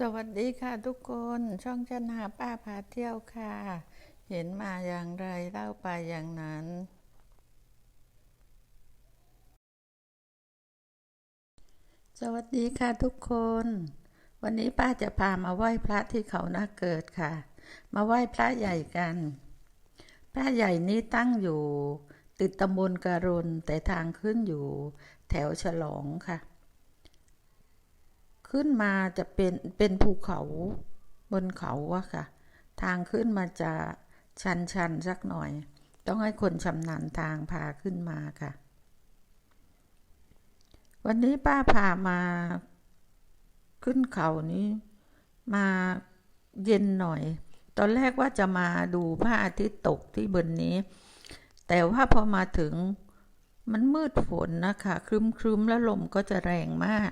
สวัสดีค่ะทุกคนช่องชนาป้าพาเที่ยวค่ะ เห็นมาอย่างไรเล่าไปอย่างนั้น สวัสดีค่ะทุกคน วันนี้ป้าจะพามาไหว้พระที่เขานาเกิดค่ะ มาไหว้พระใหญ่กัน พระใหญ่นี้ตั้งอยู่ ติดตำบลการุณแต่ทางขึ้นอยู่ แถวฉลองค่ะ ขึ้นมาจะเป็นเป็นภูเขาบนเขาอะค่ะ ทางขึ้นมาจะชันชันสักหน่อย ต้องให้คนชำนาญทางพาขึ้นมาค่ะ วันนี้ป้าพามาขึ้นเขานี้มาเย็นหน่อย ตอนแรกว่าจะมาดูพระอาทิตย์ตกที่บนนี้ แต่ว่าพอมาถึงมันมืดฝนนะคะครึมครึ้มๆแล้วลมก็จะแรงมาก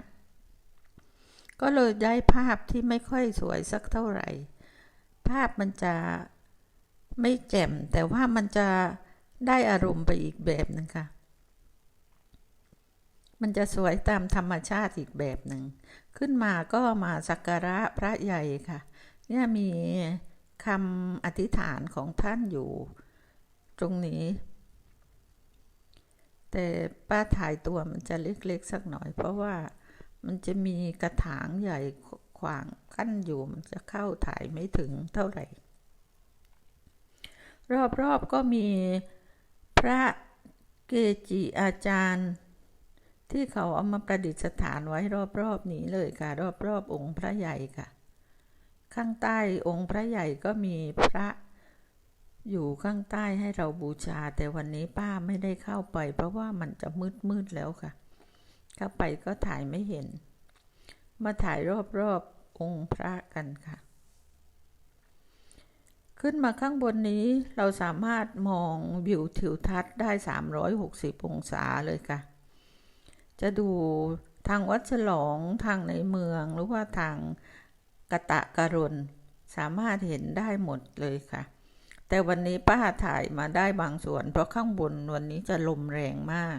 ก็เลยได้ภาพที่ไม่ค่อยสวยสักเท่าไหร่ ภาพมันจะไม่แจ่ม แต่ว่ามันจะได้อารมณ์ไปอีกแบบหนึ่งค่ะ มันจะสวยตามธรรมชาติอีกแบบหนึ่ง ขึ้นมาก็มาสักการะพระใหญ่ค่ะ เนี่ยมีคำอธิษฐานของท่านอยู่ตรงนี้ แต่ป้าถ่ายตัวมันจะเล็กๆสักหน่อยเพราะว่า มันจะมีกระถางใหญ่ขวางกั้นอยู่มันจะเข้าถ่ายไม่ถึงเท่าไหร่ รอบๆก็มีพระเกจิอาจารย์ ที่เขาเอามาประดิษฐานไว้รอบๆนี้เลยค่ะ รอบๆองค์พระใหญ่ค่ะ ข้างใต้องค์พระใหญ่ก็มีพระอยู่ข้างใต้ให้เราบูชา แต่วันนี้ป้าไม่ได้เข้าไป เพราะว่ามันจะมืดๆแล้วค่ะ เข้าไปก็ถ่ายไม่เห็น มาถ่ายรอบๆองค์พระกันค่ะ ขึ้นมาข้างบนนี้เราสามารถมองวิวทิวทัศน์ได้ 360 องศาเลยค่ะ จะดูทางวัดฉลองทางในเมืองหรือว่าทางกะตะกะรนสามารถเห็นได้หมดเลยค่ะ แต่วันนี้ป้าถ่ายมาได้บางส่วน เพราะข้างบนวันนี้จะลมแรงมาก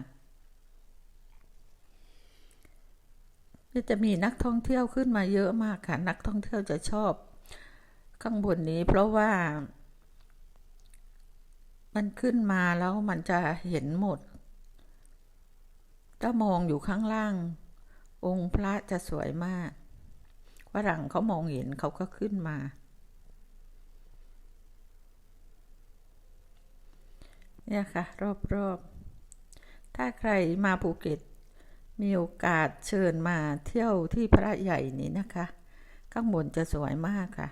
จะมีนักท่องเที่ยวขึ้นมาเยอะมากค่ะ นักท่องเที่ยวจะชอบ ข้างบนนี้ เพราะว่า มันขึ้นมาแล้วมันจะเห็นหมด ถ้ามองอยู่ข้างล่าง องค์พระจะสวยมากฝรั่งเขามองเห็นเขาก็ขึ้นมา เนี่ยค่ะ รอบๆ ถ้าใครมาภูเก็ต มีโอกาสเชิญมาเที่ยวที่พระใหญ่นี้นะคะ ข้างบนจะสวยมากค่ะ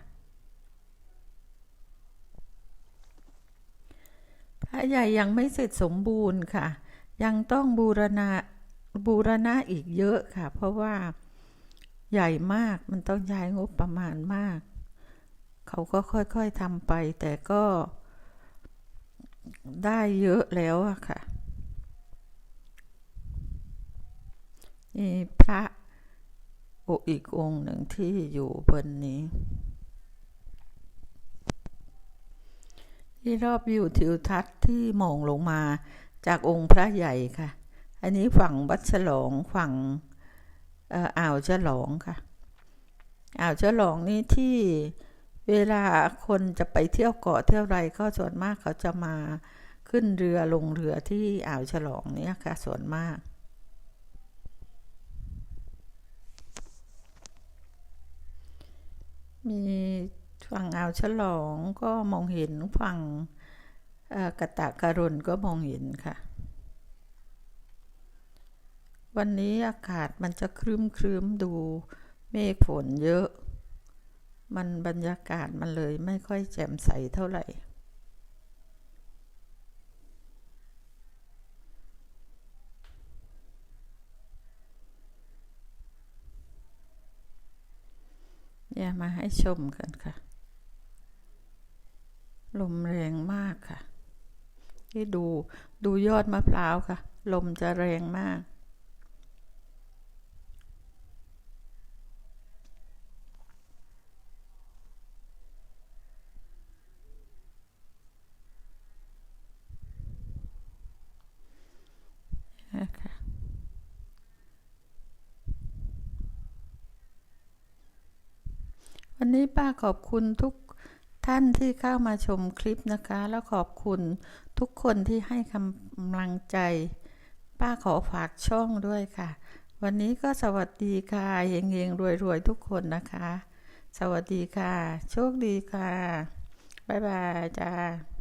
พระใหญ่ยังไม่เสร็จสมบูรณ์ค่ะ ยังต้องบูรณะบูรณะอีกเยอะค่ะ เพราะว่าใหญ่มากมันต้องใช้งบประมาณมาก เขาก็ค่อยๆทำไปแต่ก็ได้เยอะแล้วอะค่ะ นี่พระอีกองค์หนึ่งที่อยู่บนนี้ ที่รอบวิวทิวทัศน์ที่มองลงมาจากองค์พระใหญ่ค่ะ อันนี้ฝั่งวัดฉลองฝั่งเอ่ออ่าวฉลองค่ะ อ่าวฉลองนี่ที่เวลาคนจะไปเที่ยวเกาะเที่ยวไรก็ส่วนมากเขาจะมาขึ้นเรือลงเรือที่อ่าวฉลองเนี่ยค่ะส่วนมาก มีฝั่งอ่าวฉลองก็มองเห็นฝั่งกะตะการุณก็มองเห็นค่ะ วันนี้อากาศมันจะครึ้มครึ้มดูเมฆฝนเยอะ มันบรรยากาศมันเลยไม่ค่อยแจ่มใสเท่าไหร่ี่ยมาให้ชมกันค่ะ ลมแรงมากค่ะที่ดูดูยอดมะพร้าวค่ะ ลมจะแรงมาก นะคะ วันนี้ป้าขอบคุณทุกท่านที่เข้ามาชมคลิปนะคะ แล้วขอบคุณทุกคนที่ให้กำลังใจ ป้าขอฝากช่องด้วยค่ะ วันนี้ก็สวัสดีค่ะเฮงๆรวยๆทุกคนนะคะ สวัสดีค่ะ โชคดีค่ะ บ๊ายบายจ้า